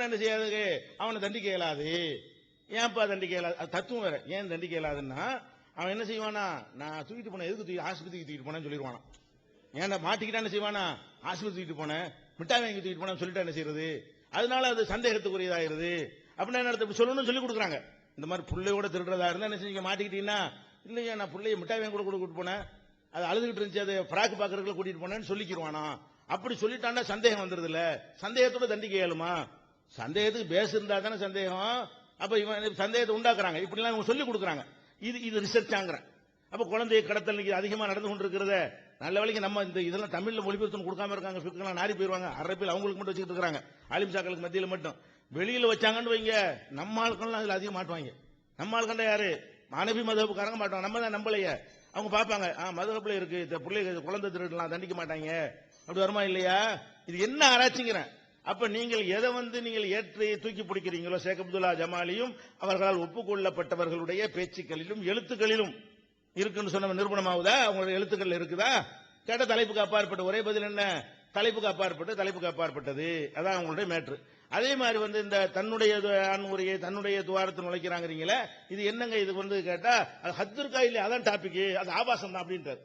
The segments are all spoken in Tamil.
என்ன செய்யாது அவனை தண்டிக்க இயலாது. ஏன்ப்பா தண்டிக்க இயலாது. அது தத்துவம் வேற. ஏன் தண்டிக்க இயலாதுன்னா அவன் என்ன செய்வானா? நான் தூக்கிட்டு போனேன். எதுக்கு தூக்கி ஆஸ்பத்திரிக்கு தூக்கிட்டு போனேன்னு சொல்லிடுவானா ஏன்டா மாட்டிக்கிட்டா என்ன செய்வானா? ஆஸ்பத்திரி தூக்கிட்டு போனேன். மிட்டாய் வாங்கி தூக்கிட்டு போனேன்னு சொல்லிட்டா என்ன செய்யறது? அதனால அது சந்தேகத்துக்குரியதாயிருது. அப்படின்னு என்ன சொல்லணும்னு சொல்லி கொடுக்குறாங்க. இந்த மாதிரி பிள்ளையோட திருடுறதா இருந்தா என்ன செஞ்சீங்க? மாட்டிக்கிட்டீங்கன்னா இல்லையா நான் பிள்ளைய மிட்டாய் வாங்கி கூட கூட கூட்டு போனேன். அது அழுதுகிட்டு இருந்துச்சு. அது ஃப்ராக் பாக்குறதுக்குள்ள கூட்டிட்டு போனேன்னு சொல்லிக்கிடுவானா அப்படி சொல்லிட்டான்னா சந்தேகம் வந்துருது இல்ல சந்தேகத்தோட தண்டிக்க இயலுமா? சந்தேகத்துக்கு பேஸ் இருந்தா தானே சந்தேகம். அப்ப இவன் சந்தேகத்தை உண்டாக்குறாங்க. இப்படி எல்லாம் இவங்க சொல்லி கொடுக்குறாங்க. இது இது ரிசர்ச்சாங்கிற அப்ப குழந்தைய கடத்தல் இன்னைக்கு அதிகமா நடந்து கொண்டிருக்கிறத. நல்ல வேலைக்கு நம்ம இந்த இதெல்லாம் தமிழ்ல மொழிபெயர்த்து கொடுக்காம இருக்காங்க. ஃபிக்கெல்லாம் நாரி போயிருவாங்க. அரபில் அவங்களுக்கு மட்டும் வச்சுட்டு இருக்காங்க ஆலிம் சாக்களுக்கு மட்டும். வெளியில வச்சாங்கன்னு வைங்க. நம்ம ஆட்கள்லாம் அதுல அதிகம் மாட்டுவாங்க. நம்ம ஆளுக்கண்டா யாரு? மனைவி மதப்புக்காரங்க மாட்டோம் நம்ம தான் நம்பலையே அவங்க பார்ப்பாங்க ஆ மதுரப்புல இருக்கு. இந்த பிள்ளை குழந்தை திருடலாம். தண்டிக்க மாட்டாங்க. அப்படி வருமா இல்லையா? இது என்ன ஆராய்ச்சிங்கிறேன். அப்ப நீங்கள் எதை வந்து நீங்கள் ஏற்றி தூக்கி பிடிக்கிறீங்களோ ஷேக் அப்துல்லா ஜமாலியும் அவர்களால் ஒப்புக்கொள்ளப்பட்டவர்களுடைய பேச்சுக்களிலும் எழுத்துக்களிலும் இருக்குன்னு சொன்ன நிரூபணமாகுதா? அவங்களுடைய எழுத்துக்கள் இருக்குதா? கேட்ட தலைப்புக்கு அப்பாற்பட்ட ஒரே பதில் என்ன? தலைப்புக்கு அப்பாற்பட்டு தலைப்புக்கு அப்பாற்பட்டது. அதான் அவங்களுடைய மேட்ரு. அதே மாதிரி வந்து இந்த தன்னுடைய ஆண்முறையை தன்னுடைய துவாரத்தை நுழைக்கிறாங்கிறீங்களே இது என்னங்க இது வந்து கேட்டா அது ஹத்துருக்கா இல்லையா? அதான் டாபிக் அது ஆபாசம் தான் அப்படின்றது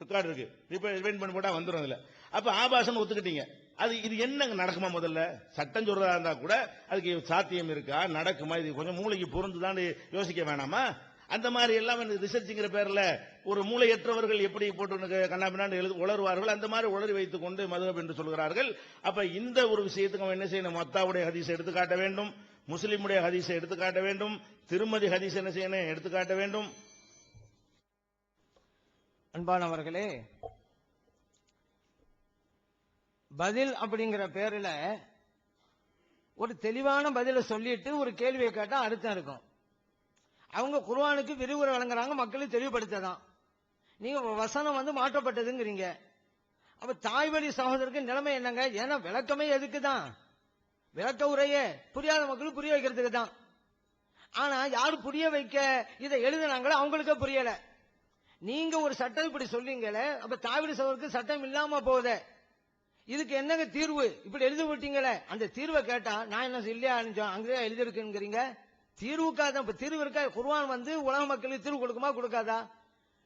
ரெக்கார்டு இருக்கு. ரிப்பேர் ரிவைண்ட் பண்ணி போட்டா வந்துடும் அதுல. அப்ப ஆபாசம் ஒத்துக்கிட்டீங்க. அது இது என்னங்க நடக்குமா முதல்ல? சட்டம் சொல்றதா இருந்தா கூட அதுக்கு சாத்தியம் இருக்கா? நடக்குமா? இது கொஞ்சம் மூளைக்கு பொருந்துதான் யோசிக்க வேணாமா? அந்த மாதிரி எல்லாம் ரிசர்ச்சுங்கிற பேர்ல ஒரு மூளையற்றவர்கள் எப்படி போட்டு கண்ணாபின்னாண்டு எழுது உளருவார்கள் அந்த மாதிரி உளறி வைத்துக் கொண்டு மதுகப் என்று சொல்கிறார்கள். அப்ப இந்த ஒரு விஷயத்துக்கு அவன் என்ன செய்யணும்? மத்தாவுடைய ஹதீஸை எடுத்து காட்ட வேண்டும் முஸ்லிமுடைய ஹதீஸை எடுத்து காட்ட வேண்டும் திருமதி ஹதீஸ் என்ன செய்யணும்? எடுத்து காட்ட வேண்டும். அன்பானவர்களே பதில் அப்படிங்கிற பேர்ல ஒரு தெளிவான பதிலை சொல்லிட்டு ஒரு கேள்வியை கேட்டா அர்த்தம் இருக்கும். அவங்க குர்வானுக்கு விரிவுரை வழங்குறாங்க மக்களை தெளிவுபடுத்ததான். நீங்க வசனம் வந்து மாற்றப்பட்டதுங்கிறீங்க. அப்ப தாய்வழி சகோதரருக்கு நிலைமை என்னங்க? ஏன்னா விளக்கமே எதுக்கு தான் விளக்க உரையே. புரியாத மக்களுக்கு புரிய வைக்கிறதுக்கு தான். ஆனா யாரு புரிய வைக்க? இதை எழுதுனாங்களோ? அவங்களுக்கே புரியல. நீங்க ஒரு சட்டம் இப்படி சொல்றீங்களே அப்ப தாய்வழி சகோதரருக்கு சட்டம் இல்லாம போகுதே. இதுக்கு என்னங்க தீர்வு? இப்படி எழுதி விட்டீங்களே. அந்த தீர்வை கேட்டா நான் என்ன இல்லையா அங்கேயே எழுதிருக்குங்கிறீங்க தீர்வுக்காக இப்ப தீர்வு இருக்கா? குருவான் வந்து உலக மக்களுக்கு தீர்வு கொடுக்குமா கொடுக்காதா?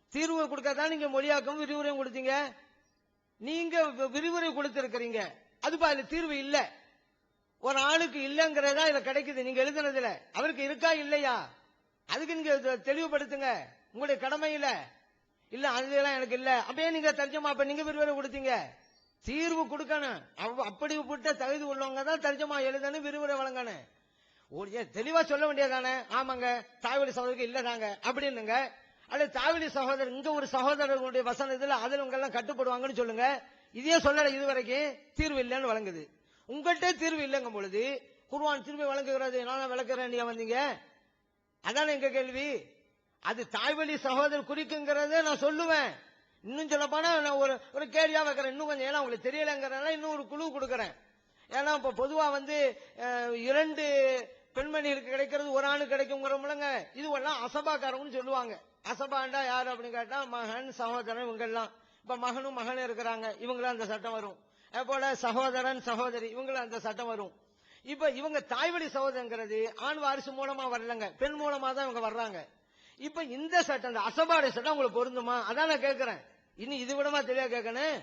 தீர்வு கொடுக்காதா? நீங்க மொழியாக்கம் விரிவுரையும் கொடுத்தீங்க. நீங்க விரிவுரை கொடுத்திருக்கிறீங்க. அது அதுல தீர்வு இல்ல. ஒரு ஆளுக்கு இல்லங்கிறதா இதுல கிடைக்குது நீங்க எழுதுனதுல. அவருக்கு இருக்கா இல்லையா? அதுக்கு நீங்க தெளிவுபடுத்துங்க. உங்களுடைய கடமை இல்ல. இல்ல அதுலாம் எனக்கு இல்ல. அப்படியே நீங்க தர்ஜமா அப்ப நீங்க விரிவுரை கொடுத்தீங்க. தீர்வு கொடுக்கணும். அவ்- அப்படி விட்ட தகுதி உள்ளவங்க தான் தர்ஜமா எழுதணும் விரிவுரை வழங்கணும். ஒரு தெளிவா சொல்ல வேண்டியதானே ஆமாங்க. தாய்வழி சகோதரருக்கு இல்லதாங்க. அப்படின்னுங்க அல்லது தாய்வழி சகோதரர் இங்க ஒரு சகோதரர்களுடைய வசனத்துல அதுல உங்க எல்லாம் கட்டுப்படுவாங்கன்னு சொல்லுங்க. இதே சொல்லல இது வரைக்கும் தீர்வு இல்லைன்னு வழங்குது. உங்கள்கிட்ட தீர்வு இல்லைங்கும் பொழுது குருவான் தீர்வை வழங்குகிறது நான் விளக்குறேன் நீங்க வந்தீங்க? அதானே எங்க கேள்வி? அது தாய்வழி சகோதரர் குறிக்குங்கிறத நான் சொல்லுவேன். இன்னும் சொல்ல போனா நான் ஒரு ஒரு கேள்வியா வைக்கிறேன். இன்னும் கொஞ்சம் ஏன்னா உங்களுக்கு தெரியலங்கிறனால இன்னும் ஒரு குழு கொடுக்குறேன். ஏன்னா இப்ப பொதுவா வந்து இரண்டு பெண்மணிகளுக்கு கிடைக்கிறது ஒரு ஆணு கிடைக்குங்கிறோம்லங்க. இதுவெல்லாம் அசபாக்காரங்கன்னு சொல்லுவாங்க. அசபாண்டா யாரு அப்படின்னு கேட்டா மகன் சகோதரன் இவங்கெல்லாம். இப்ப மகனும் மகனும் இருக்கிறாங்க. இவங்களும் அந்த சட்டம் வரும். அதே போல சகோதரன் சகோதரி இவங்களும் அந்த சட்டம் வரும். இப்ப இவங்க தாய்வழி சகோதரங்கிறது ஆண் வாரிசு மூலமா வரலங்க. பெண் மூலமா தான் இவங்க வர்றாங்க. இப்ப இந்த சட்டம் இந்த அசபாடை சட்டம் உங்களுக்கு பொருந்துமா? அதான் நான் கேட்கிறேன் இனி இது விடமா தெளிவா கேட்கணும்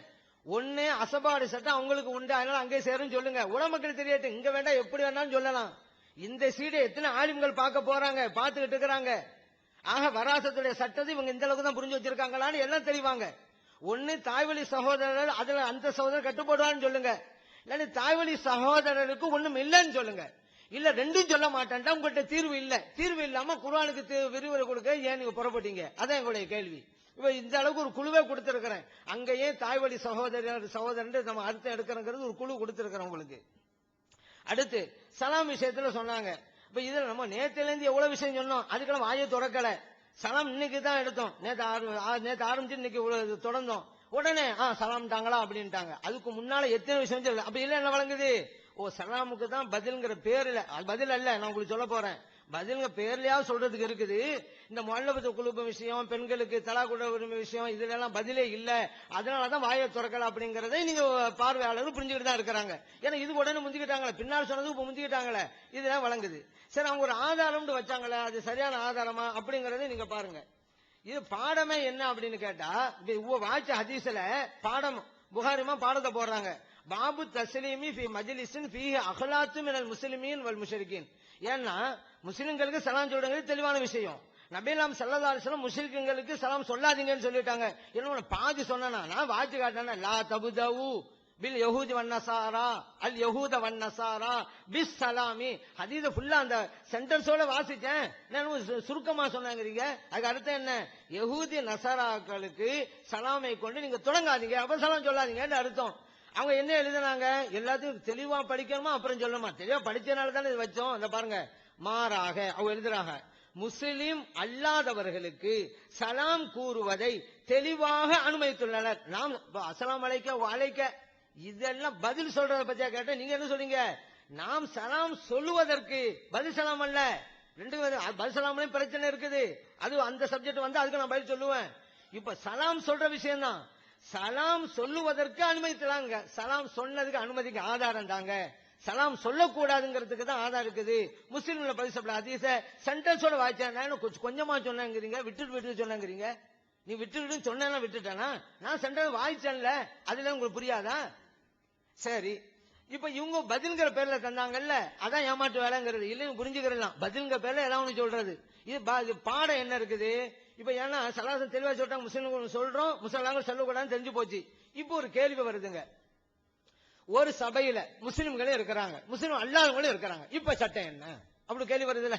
ஒன்னு அசபாடு சட்டம் அவங்களுக்கு உண்டு. அதனால அங்கே சேரும் சொல்லுங்க. உடம்புக்கு தெரியாது. இங்க வேண்டாம் எப்படி வேணாலும் சொல்லலாம். இந்த சீடை எத்தனை ஆலிம்கள் பார்க்க போறாங்க பார்த்துக்கிட்டு இருக்கிறாங்க. ஆக வராசத்துடைய சட்டத்தை இவங்க இந்த அளவுக்கு தான் புரிஞ்சு வச்சிருக்காங்களான்னு எல்லாம் தெரிவாங்க ஒன்னு தாய்வழி சகோதரர் அதுல அந்த சகோதரர் கட்டுப்படுவான்னு சொல்லுங்க. இல்லன்னு தாய்வழி சகோதரருக்கு ஒண்ணும் இல்லைன்னு சொல்லுங்க. இல்ல ரெண்டும் சொல்ல மாட்டேன்டா உங்கள்கிட்ட தீர்வு இல்ல. தீர்வு இல்லாம குரானுக்கு விரிவுரை கொடுக்க ஏன் நீங்க புறப்பட்டீங்க? அதான் எங்களுடைய கேள்வி. இப்ப இந்த அளவுக்கு ஒரு குழுவே கொடுத்திருக்கிறேன். அங்கேயே தாய்வழி சகோதரர் சகோதரன் நம்ம அர்த்தம் எடுக்கிறோங்கிறது ஒரு குழு கொடுத்திருக்கிறோம் உங்களுக்கு. அடுத்து சலாம் விஷயத்துல சொன்னாங்க. இப்ப இதுல நம்ம நேத்திலேருந்து எவ்வளவு விஷயம் சொன்னோம். அதுக்கெல்லாம் வாயை திறக்கல. சலாம் இன்னைக்கு தான் எடுத்தோம். நேற்று நேற்று ஆரம்பிச்சு இன்னைக்கு தொடர்ந்தோம். உடனே ஆ சலாம் அப்படின்ட்டாங்க. அதுக்கு முன்னால எத்தனை விஷயம் சொல்லல அப்ப இல்ல என்ன வழங்குது? ஓ சலாமுக்கு தான் பதில்ங்கிற பேர் அது பதில் அல்ல. நான் உங்களுக்கு சொல்ல போறேன். பதிலுங்க பேர்லயாவது சொல்றதுக்கு இருக்குது. இந்த மல்லபத்து குழுப்பு விஷயம் பெண்களுக்கு தலா குட உரிமை விஷயம் இதுல எல்லாம் பதிலே இல்ல. அதனாலதான் வாயை திறக்கல அப்படிங்கறதை நீங்க பார்வையாளர்கள் புரிஞ்சுக்கிட்டு தான் இருக்கிறாங்க. ஏன்னா இது உடனே முந்திக்கிட்டாங்களே. பின்னால் சொன்னது இப்ப முந்திக்கிட்டாங்களே. இதெல்லாம் வழங்குது. சரி அவங்க ஒரு ஆதாரம்னு வச்சாங்களே. அது சரியான ஆதாரமா அப்படிங்கறத நீங்க பாருங்க. இது பாடமே என்ன அப்படின்னு கேட்டா வாய்ச்ச ஹதீஸ்ல பாடம் புகாரிமா பாடத்தை போடுறாங்க. பாபு தஸ்லீமி ஃபி மஜ்லிஸின் ஃபீ அஹ்லாத்து மினல் முஸ்லிமீன் வல் முஷ்ரிகீன். ஏன்னா முஸ்லிம்களுக்கு சலாம் சொல்றது தெளிவான விஷயம். நபிலாம் சல்லா அலிஸ்லாம் முஸ்லிம்களுக்கு சலாம் சொல்லாதீங்கன்னு சொல்லிட்டாங்க. என்ன பாதி சொன்னா நான் வாய்ச்சி காட்டினா லா தபுதவு பில் யஹூதி வண்ணசாரா அல் யஹூத வண்ணசாரா பிஸ் சலாமி. ஹதீத ஃபுல்லா அந்த சென்டென்ஸோட வாசிச்சேன். நான் சு- சுருக்கமா சொன்னாங்கிறீங்க. அதுக்கு அர்த்தம் என்ன? யஹூதி நசாராக்களுக்கு சலாமை கொண்டு நீங்க தொடங்காதீங்க. அப்ப சலாம் சொல்லாதீங்கன்னு அர்த்தம். அவங்க என்ன எழுதுனாங்க? எல்லாத்தையும் தெளிவா படிக்கணுமா? அப்புறம் சொல்லணுமா? தெளிவா படிச்சனால தானே இது வச்சோம். அந்த பாருங்க. மாறாக அவங்க எழுதுறாங்க. முஸ்லிம் அல்லாதவர்களுக்கு சலாம் கூறுவதை தெளிவாக அனுமதித்துள்ளனர். நாம் அசலாம் அலைக்க அழைக்க இதெல்லாம் பதில் சொல்றத பத்தியா கேட்ட நீங்க என்ன சொல்றீங்க? நாம் சலாம் சொல்லுவதற்கு பதில் சலாம் அல்ல. ரெண்டு பதில் சலாம்லயும் பிரச்சனை இருக்குது. அது அந்த சப்ஜெக்ட் வந்து அதுக்கு நான் பதில் சொல்லுவேன். இப்ப சலாம் சொல்ற விஷயம் தான் சலாம் சொல்லுவதற்கு அனுமதி தராங்க சலாம் சொன்னதுக்கு அனுமதிக்கு ஆதாரம் தாங்க. சலாம் சொல்லக்கூடாதுங்கிறதுக்கு தான் ஆதாரம் இருக்குது. முஸ்லீம்ல பதிசப்பட சொல்ல அதீச சென்டென்ஸோட வாய்ச்சா கொஞ்சம் கொஞ்சமா சொன்னேங்கிறீங்க? விட்டுட்டு விட்டுட்டு சொன்னேங்கிறீங்க? நீ விட்டுட்டு சொன்னா விட்டுட்டானா? நான் சென்டென்ஸ் வாய்ச்சேன்ல. அதுல உங்களுக்கு புரியாதா? சரி. இப்ப இவங்க பதில்ங்கிற பேர்ல தந்தாங்கல்ல. அதான் ஏமாற்று வேலைங்கிறது. இல்லைன்னு புரிஞ்சுக்கிறலாம். பதில்ங்கிற பேர்ல ஏதாவது ஒன்று சொல்றது? இது பா- இது பாடம் என்ன இருக்குது? இப்ப ஏன்னா சலாசம் தெளிவா சொல்றாங்க முஸ்லிம்கள் சொல்றோம் முஸ்லாம்கள் சொல்லக்கூடாதுன்னு தெரிஞ்சு போச்சு. இப்போ ஒரு கேள்வி வருதுங்க. ஒரு சபையில முஸ்லிம்களும் இருக்கிறாங்க. முஸ்லிம் அல்லாதவங்களும் இருக்கிறாங்க. இப்ப சட்டம் என்ன? அப்படி கேள்வி வருதுல்ல.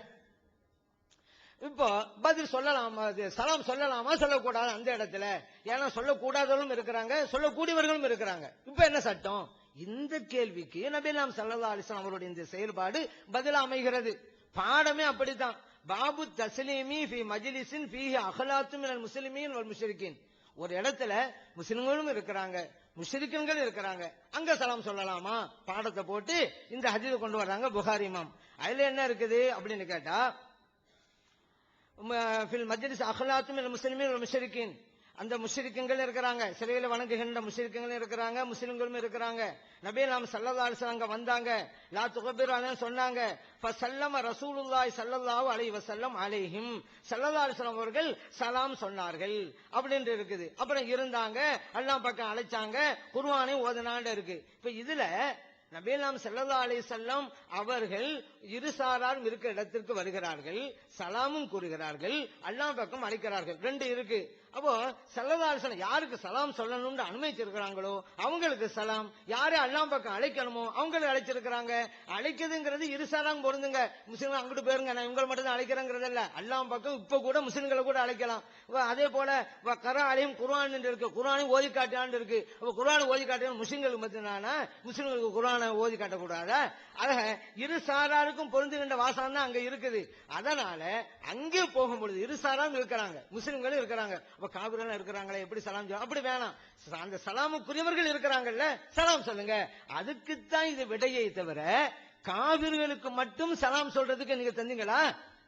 இப்போ பதில் சொல்லலாமா? அது சலாம் சொல்லலாமா? சொல்லக்கூடாது அந்த இடத்துல? ஏன்னா சொல்லக்கூடாதவர்களும் இருக்கிறாங்க சொல்லக்கூடியவர்களும் இருக்கிறாங்க. இப்ப என்ன சட்டம்? இந்த கேள்விக்கு நபிலாம் சல்லா அலிஸ்லாம் அவருடைய இந்த செயல்பாடு பதில் அமைகிறது. பாடமே அப்படித்தான். பாபு தஸ்லீமி ஃபி மஜிலிசின் ஃபீஹி அஹ்லாத்து முஸ்லிமின் ஒரு வல் ஒரு இடத்துல முஸ்லிம்களும் இருக்கிறாங்க முஷ்ரிக்கன்கள் இருக்கிறாங்க. அங்க சலாம் சொல்லலாமா? பாடத்தை போட்டு இந்த ஹதீஸை கொண்டு வர்றாங்க புகாரி இமாம். அதுல என்ன இருக்குது அப்படின்னு கேட்டா ம- ஃபில் மஜ்லிஸ் அஹ்லாத்து மினல் முஸ்லிமீன் அந்த முஷ்ரிக்கங்கள் இருக்கிறாங்க. சிலையில வணங்குகின்ற முஷ்ரிக்கங்களும் இருக்கிறாங்க முஸ்லிம்களும் இருக்கிறாங்க. நபே நாம் சல்லல்லாஹு அலைஹி அங்க வந்தாங்க. லா துகபிரான சொன்னாங்க சல்லம ரசூலுல்லாய் ஸல்லல்லாஹு அலைஹி வஸல்லம் அலைஹிம். ஸல்லல்லாஹு அலைஹி அவர்கள் சலாம் சொன்னார்கள். அப்படின்ட்டு இருக்குது. அப்புறம் இருந்தாங்க அல்லாஹ் பக்கம் அழைச்சாங்க குர்ஆனை ஓதனாண்டு இருக்கு. இப்ப இதுல நபீலாம் செல்லதா அலை செல்லம் அவர்கள் இருசாராரும் இருக்கிற இடத்திற்கு வருகிறார்கள் சலாமும் கூறுகிறார்கள் அல்லாம் பக்கம் அழைக்கிறார்கள். ரெண்டு இருக்கு. அப்போ சல்லல்லா யாருக்கு சலாம் சொல்லணும்னு அனுமதிச்சிருக்கிறாங்களோ அவங்களுக்கு சலாம். யாரு அல்லாஹ் பக்கம் அழைக்கணுமோ அவங்களை அழைச்சிருக்கிறாங்க. அழைக்குதுங்கிறது இருசாராம் பொருந்துங்க. முஸ்லீம் அங்கிட்டு போயிருங்க நான் இவங்களை மட்டும் தான் அழைக்கிறேங்கிறது இல்ல. அல்லாஹ் பக்கம் இப்ப கூட முஸ்லீம்களை கூட அழைக்கலாம். அதே போல வ- கரா அலையும் குரான் என்று இருக்கு. குர்ஆனையும் ஓதி காட்டான்னு இருக்கு. அப்ப குரான் ஓதி காட்டினா முஸ்லீம்களுக்கு மட்டும்தானா? முஸ்லீம்களுக்கு குரானை ஓதி காட்டக்கூடாதா? ஆக இரு சாராருக்கும் பொருந்துகின்ற வாசம் தான் அங்க இருக்குது. அதனால அங்கே போகும்பொழுது இருசாராம் இருக்கிறாங்க. முஸ்லிம்களும் இருக்கிறாங்க. அப்ப காபிரெல்லாம் இருக்கிறாங்களே எப்படி சலாம் சொல்ல அப்படி வேணாம். அந்த சலாமுக்குரியவர்கள் இருக்கிறாங்கல்ல சலாம் சொல்லுங்க. அதுக்குத்தான் இது விடையை தவிர காவிர்களுக்கு மட்டும் சலாம் சொல்றதுக்கு நீங்க தந்தீங்களா?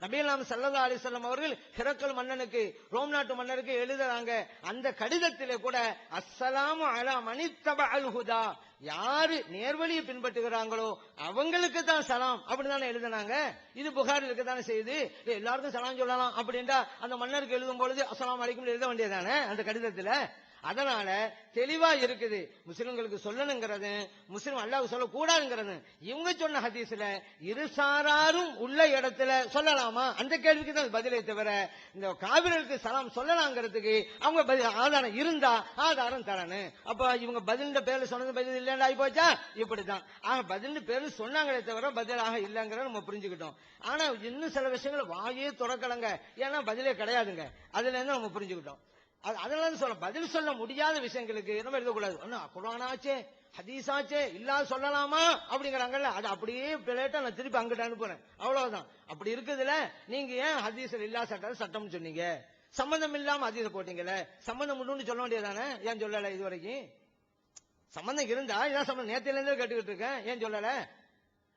நபீலாம் சல்லதா அலிசல்லம் அவர்கள் ஹிரக்கல் மன்னனுக்கு ரோம் நாட்டு மன்னருக்கு எழுதுறாங்க. அந்த கடிதத்திலே கூட அஸ்ஸலாம் அலா மணித்தப அல் ஹுதா. யாரு நேர்வழியை பின்பற்றுகிறாங்களோ அவங்களுக்கு தான் சலாம் அப்படின்னு தானே எழுதுனாங்க. இது புகாரில் இருக்க தானே செய்யுது. எல்லாருக்கும் சலாம் சொல்லலாம் அப்படின்ட்டா அந்த மன்னருக்கு எழுதும் பொழுது அஸ்ஸலாமு அலைக்கும் எழுத வேண்டியதானே அந்த கடிதத்துல? அதனால தெளிவா இருக்குது. முஸ்லிம்களுக்கு சொல்லணுங்கிறது முஸ்லிம் அல்லாஹ் சொல்லக்கூடாதுங்கிறது. இவங்க சொன்ன ஹதீஸ்ல இருசாராரும் உள்ள இடத்துல சொல்லலாமா? அந்த கேள்விக்கு தான் பதிலை தவிர இந்த காவிரலுக்கு சலாம் சொல்லலாங்கிறதுக்கு அவங்க ஆதாரம் இருந்தா ஆதாரம் தரணும். அப்ப இவங்க பதில் பேர்ல சொன்னது பதில் இல்லைன்னு ஆகி போச்சா? இப்படிதான் ஆக பதில் பேர்ல சொன்னாங்களே தவிர பதிலாக இல்லைங்கிறத நம்ம புரிஞ்சுக்கிட்டோம். ஆனா இன்னும் சில விஷயங்களை வாயே துறக்கலங்க. ஏன்னா பதிலே கிடையாதுங்க. அதுல இருந்து நம்ம புரிஞ்சுக்கிட்டோம். அதனால தான் சொல்ல பதில் சொல்ல முடியாத விஷயங்களுக்கு நம்ம எழுதக்கூடாது. ஒன்னும் குரானாச்சே ஹதீஸாச்சே இல்லாத சொல்லலாமா? அப்படிங்கிறாங்கல்ல அது அப்படியே பிளேட்டா நான் திருப்பி அங்கிட்ட அனுப்புறேன். அவ்வளவுதான். அப்படி இருக்குதுல நீங்க ஏன் ஹதீஸ்ல இல்லா சட்டம் சட்டம்னு சொன்னீங்க? சம்பந்தம் இல்லாம ஹதீஸ போட்டீங்கல்ல சம்பந்தம் உண்டுன்னு சொல்ல வேண்டியதானே ஏன் சொல்லல இது வரைக்கும் சம்பந்தம் இருந்தா இதான் சம்பந்தம்? நேத்தில இருந்தே கேட்டுக்கிட்டு இருக்கேன். ஏன் சொல்லல?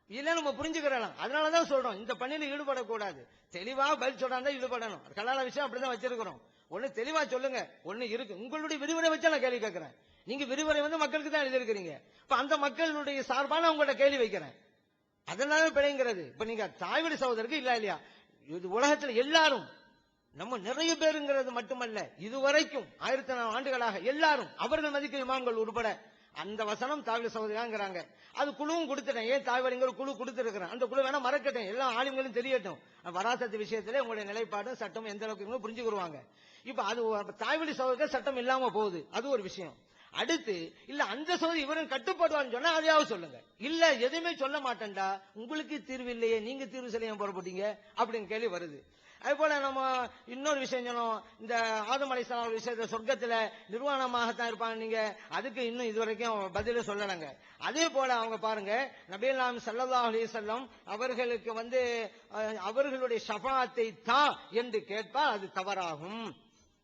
இல்ல நம்ம புரிஞ்சுக்கிறலாம். அதனாலதான் சொல்றோம். இந்த பணியில ஈடுபடக்கூடாது. தெளிவா பதில் சொல்றாங்க ஈடுபடணும். கலால விஷயம் அப்படிதான் வச்சிருக்கிறோம். ஒண்ணு தெளிவா சொல்லுங்க. ஒண்ணு இருக்கு. உங்களுடைய விரிவுரை வச்சா நான் கேள்வி கேட்கிறேன். நீங்க விரிவுரை வந்து மக்களுக்கு தான் எழுதியிருக்கிறீங்க. இப்ப அந்த மக்களுடைய சார்பான நான் உங்கள்ட்ட கேள்வி வைக்கிறேன். அதனால பிழைங்கிறது இப்ப நீங்க தாய்வழி சகோதரருக்கு இல்ல இல்லையா? இது உலகத்துல எல்லாரும் நம்ம நிறைய பேருங்கிறது மட்டுமல்ல இதுவரைக்கும் ஆயிரத்தி நாலு ஆண்டுகளாக எல்லாரும் அவர்கள் மதிக்க இமாம்கள் உட்பட அந்த வசனம் தாய்வழி சகோதரியாங்கிறாங்க. அது குழுவும் கொடுத்துட்டேன். ஏன் தாய்வழிங்கிற குழு கொடுத்துருக்கிறேன்? அந்த குழு வேணா மறக்கட்டும். எல்லா ஆளுங்களும் தெரியட்டும். வராசத்து விஷயத்துல உங்களுடைய நிலைப்பாடும் சட்டம் எந்த அளவுக்கு புரிஞ்சுக்கிடுவாங்க. இப்ப அது தாய்வழி சகோதரர் சட்டம் இல்லாம போகுது. அது ஒரு விஷயம். அடுத்து இல்ல அந்த சோதரி இவரும் கட்டுப்படுவான்னு சொன்னா அதையாவது சொல்லுங்க. இல்ல எதுவுமே சொல்ல மாட்டேன்டா. உங்களுக்கு தீர்வு இல்லையே. நீங்க தீர்வு செய்ய புறப்பட்டீங்க? அப்படின்னு கேள்வி வருது. அதே போல நம்ம இன்னொரு விஷயம் சொன்னோம். இந்த ஆதம் அலிஸ்லாம் விஷயத்த சொர்க்கத்துல நிர்வாணமாகத்தான் இருப்பாங்க நீங்க. அதுக்கு இன்னும் இதுவரைக்கும் பதில சொல்லலைங்க. அதே போல அவங்க பாருங்க நபீலாம் சல்லா அலி வஸல்லம் அவர்களுக்கு வந்து அவர்களுடைய ஷஃபாத்தை தா என்று கேட்பால் அது தவறாகும்.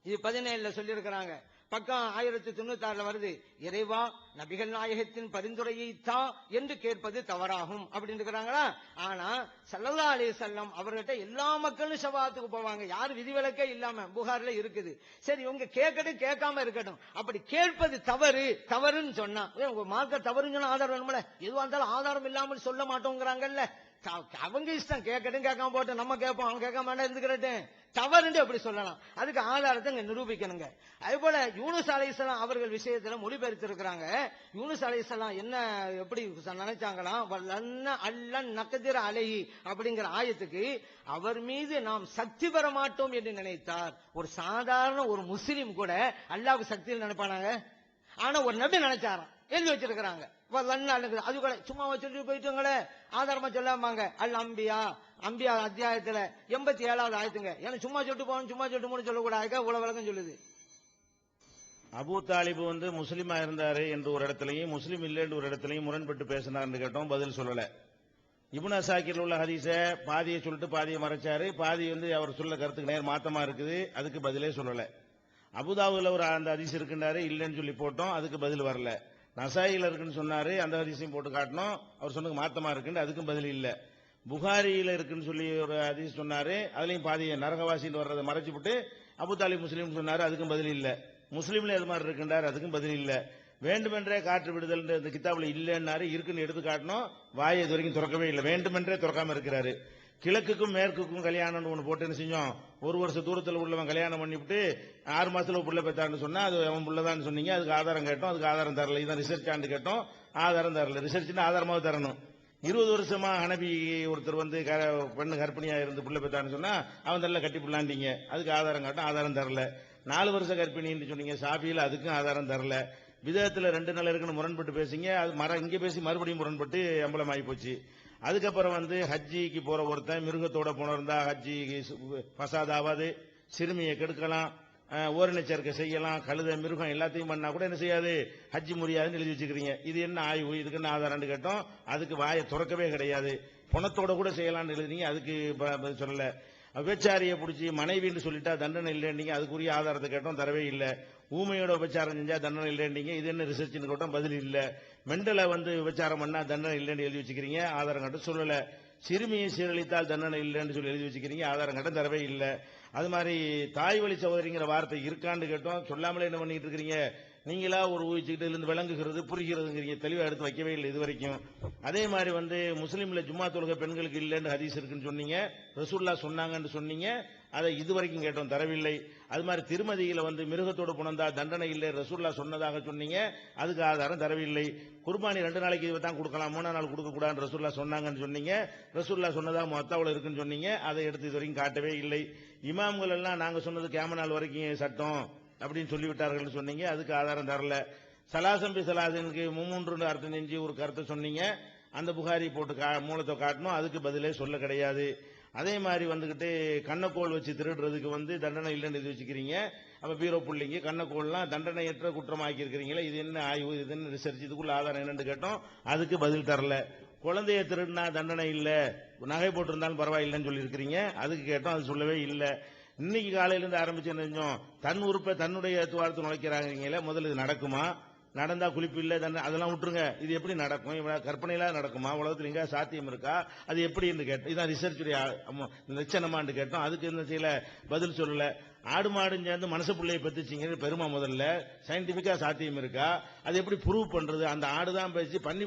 இது பதினேழுல சொல்லியிருக்கிறாங்க. பக்கம் ஆயிரத்தி தொண்ணூத்தி ஆறுல வருது. இறைவா நபிகள் நாயகத்தின் பரிந்துரையை தா என்று கேட்பது தவறாகும் அப்படின்னு இருக்கிறாங்களா? ஆனா சல்லல்லா அலி செல்லம் அவர்கிட்ட எல்லா மக்களும் செவாத்துக்கு போவாங்க. யார் விதிவிலக்கே இல்லாம புகார்ல இருக்குது. சரி இவங்க கேட்கட்டும் கேட்காம இருக்கட்டும். அப்படி கேட்பது தவறு தவறுன்னு சொன்னா ஏன் உங்க மார்க்க தவறுன்னு ஆதாரம் வேணும்ல? எதுவா இருந்தாலும் ஆதாரம் இல்லாமல் சொல்ல மாட்டோங்கிறாங்கல்ல? அவங்க இஷ்டம். கேட்கட்டும் கேட்காம போட்டு நம்ம கேட்போம் அவன் கேட்காம வேண்டாம் இருந்துக்கிறட்டும் தவறுன்னு அப்படி சொல்லலாம்? அதுக்கு ஆதாரத்தை இங்க நிரூபிக்கணுங்க. அதே போல யூனுஸ் அலைசலாம் அவர்கள் விஷயத்துல மொழிபெயர்த்திருக்கிறாங்க. யூனுஸ் அலைசலாம் என்ன எப்படி நினைச்சாங்களாம் வல்லன்ன அல்லன் நக்கதிர அலைஹி அப்படிங்கிற ஆயத்துக்கு அவர் மீது நாம் சக்தி பெற மாட்டோம் என்று நினைத்தார். ஒரு சாதாரண ஒரு முஸ்லீம் கூட அல்லாவுக்கு சக்தியில் நினைப்பானாங்க? ஆனா ஒரு நபி நினைச்சாராம். எழுதி வச்சிருக்கிறாங்க. அதுகளை அது கூட சும்மா வச்சுட்டு போயிட்டுங்களே. ஆதாரமா சொல்லாமாங்க அல் அம்பியா. அம்பியா அத்தியாயத்துல எண்பத்தி ஏழாவது ஆயத்துங்க. ஏன்னா சும்மா சொல்லிட்டு போகணும் சும்மா சொல்லிட்டு போகணும் சொல்லக்கூடாது. உலக வழக்கம் சொல்லுது. அபூ தாலிபு வந்து முஸ்லீமா இருந்தாரு என்று ஒரு இடத்துலையும் முஸ்லீம் இல்லைன்னு ஒரு இடத்துலையும் முரண்பட்டு பேசினார்னு கேட்டோம் பதில் சொல்லல. இப்னு சாக்கில் உள்ள ஹதீஸ பாதியை சொல்லிட்டு பாதியை மறைச்சாரு. பாதி வந்து அவர் சொல்ல கருத்துக்கு நேர் மாத்தமா இருக்குது. அதுக்கு பதிலே சொல்லல. அபுதாபுல ஒரு அந்த ஹதீஸ் இருக்குன்னாரு இல்லைன்னு சொல்லி போட்டோம் அதுக்கு பதில் வரல. நசாயில் இருக்குன்னு சொன்னாரு அந்த ஹதீஸையும் போட்டு காட்டினோம் அவர் சொன்னது மாத்தமா இருக்குன்னு அதுக்கும் பதில் இல்லை. புகாரியில் இருக்குன்னு சொல்லி ஒரு ஹதீஸ் சொன்னாரு அதுலயும் பாதி நரகவாசின்னு வர்றதை மறைச்சு விட்டு அபு தாலிப் முஸ்லீம் சொன்னாரு அதுக்கும் பதில் இல்லை. முஸ்லீம்ல எது மாதிரி இருக்குன்றார் அதுக்கும் பதில் இல்லை. வேண்டுமென்றே காற்று விடுதல் இந்த கிதாபுல இல்லைன்னாரு இருக்குன்னு எடுத்து காட்டணும். வாயை இது வரைக்கும் திறக்கவே இல்லை. வேண்டுமென்றே திறக்காம இருக்கிறாரு. கிழக்குக்கும் மேற்குக்கும் கல்யாணம்னு ஒன்று போட்டு என்ன செஞ்சோம்? ஒரு வருஷ தூரத்தில் உள்ளவன் கல்யாணம் பண்ணிவிட்டு ஆறு மாசத்துல ஒரு பிள்ளை பெற்றான்னு சொன்னா அது அவன் பிள்ளைதான்னு சொன்னீங்க அதுக்கு ஆதாரம் கேட்டோம் அதுக்கு ஆதாரம் தரல. இதான் ரிசர்ச் ஆண்டு கேட்டோம் ஆதாரம் தரல. ரிசர்ச்னு ஆதாரமாக தரணும். இருபது வருஷமா ஹனபி ஒருத்தர் வந்து க- பெண்ணு கர்ப்பிணியா இருந்து பிள்ளை பெற்றான்னு சொன்னா அவன் தரல கட்டி பிள்ளாண்டிங்க அதுக்கு ஆதாரம் காட்டும் ஆதாரம் தரல. நாலு வருஷம் கர்ப்பிணின்னு சொன்னீங்க சாபியில் அதுக்கும் ஆதாரம் தரல. விதத்தில் ரெண்டு நாள் இருக்குன்னு முரண்பட்டு பேசிங்க அது மர இங்கே பேசி மறுபடியும் முரண்பட்டு அம்பலம் ஆகி போச்சு. அதுக்கப்புறம் வந்து ஹஜ்ஜிக்கு போற ஒருத்தன் மிருகத்தோட போனிருந்தா ஹஜ்ஜி பசாதாவது சிறுமியை கெடுக்கலாம் அஹ், செய்யலாம் கழுத மிருகம் எல்லாத்தையும் பண்ணா கூட என்ன செய்யாது? ஹஜ்ஜி முடியாதுன்னு எழுதி வச்சுக்கிறீங்க. இது என்ன ஆய்வு? இதுக்கு என்ன ஆதாரம்னு கேட்டோம். அதுக்கு வாயை திறக்கவே கிடையாது. பணத்தோட கூட செய்யலாம்னு எழுதினீங்க. அதுக்கு ப- பதில் சொல்லல. விபச்சாரியை பிடிச்சி மனைவின்னு சொல்லிட்டா தண்டனை இல்லைன்னீங்க. அதுக்குரிய ஆதாரத்தை கேட்டோம். தரவே இல்லை. ஊமையோட உபச்சாரம் செஞ்சா தண்டனை இல்லைன்னீங்க. இது என்ன ரிசர்ச்னு கேட்டோம். பதில் இல்லை. மெண்டலை வந்து விபச்சாரம் பண்ணா தண்டனை இல்லைன்னு எழுதி வச்சுக்கிறீங்க ஆதாரம் கட்ட சொல்லல. சிறுமியை சீரழித்தால் தண்டனை இல்லைன்னு சொல்லி எழுதி வச்சுக்கிறீங்க ஆதாரம் கட்ட தரவே இல்லை. அது மாதிரி தாய் வழி சகோதரிங்கிற வார்த்தை இருக்கான்னு கேட்டோம். சொல்லாமலே என்ன பண்ணிட்டு இருக்கிறீங்க? நீங்களா ஒரு ஊகிச்சுக்கிட்டு இருந்து விளங்குகிறது புரிகிறதுங்கிறீங்க. தெளிவாக எடுத்து வைக்கவே இல்லை இது வரைக்கும் அதே மாதிரி வந்து முஸ்லீம்ல ஜும்மா தொழுகை பெண்களுக்கு இல்லைன்னு ஹதீஸ் இருக்குன்னு சொன்னீங்க. ரசூல்லா சொன்னாங்கன்னு சொன்னீங்க. அதை இது வரைக்கும் கேட்டோம் தரவில்லை. அது மாதிரி திருமதியில் வந்து மிருகத்தோடு புணந்தா தண்டனை இல்லை ரசூல்லா சொன்னதாக சொன்னீங்க அதுக்கு ஆதாரம் தரவில்லை. குர்பானி ரெண்டு நாளைக்கு இதை தான் கொடுக்கலாம் மூணா நாள் கொடுக்கக்கூடாதுன்னு ரசூல்லா சொன்னாங்கன்னு சொன்னீங்க. ரசூல்லா சொன்னதாக மொத்தாவில் இருக்குன்னு சொன்னீங்க அதை எடுத்து இது வரைக்கும் காட்டவே இல்லை. இமாம்கள் எல்லாம் நாங்கள் சொன்னது கேம நாள் வரைக்கும் சட்டம் அப்படின்னு சொல்லிவிட்டார்கள் சொன்னீங்க அதுக்கு ஆதாரம் தரல. சலாசம்பி சலாசனுக்கு மும்மூன்று அர்த்தம் செஞ்சு ஒரு கருத்தை சொன்னீங்க அந்த புகாரி போட்டு கா மூலத்தை காட்டணும் அதுக்கு பதிலே சொல்ல கிடையாது. அதே மாதிரி வந்துகிட்டு கண்ணக்கோள் வச்சு திருடுறதுக்கு வந்து தண்டனை இல்லைன்னு இது வச்சுக்கிறீங்க. அப்போ பீரோ பிள்ளைங்க கண்ணக்கோள்லாம் தண்டனையற்ற குற்றமாக்கி இருக்கிறீங்களா இது என்ன ஆய்வு இது என்ன ரிசர்ச் இதுக்குள்ள ஆதாரம் என்னன்னு கேட்டோம் அதுக்கு பதில் தரல. குழந்தைய திருடினா தண்டனை இல்லை நகை போட்டிருந்தாலும் பரவாயில்லைன்னு சொல்லியிருக்கிறீங்க அதுக்கு கேட்டோம் அது சொல்லவே இல்லை. இன்னைக்கு காலையிலேருந்து ஆரம்பிச்சு என்ன செஞ்சோம்? தன் உறுப்பை தன்னுடைய துவாரத்தை நுழைக்கிறாங்களே முதல்ல இது நடக்குமா? நடந்தா குளிப்பு இல்லை அதெல்லாம் விட்டுருங்க. இது எப்படி நடக்கும்? இவ்வளவு கற்பனையில நடக்குமா? உலகத்தில் எங்கேயா சாத்தியம் இருக்கா? அது எப்படின்னு கேட்டோம். இதான் ரிசர்ச்சுடைய நிச்சனமான்னு கேட்டோம். அதுக்கு என்ன செய்யல பதில் சொல்லல. ஆடு மாடும் சேர்ந்து மனசு பிள்ளையை பெற்றுச்சிங்க பெருமா முதல்ல. சயின்டிபிக்கா சாத்தியம் இருக்கா? அது எப்படி ப்ரூவ் பண்றது? அந்த ஆடு தான் பேசி பண்ணி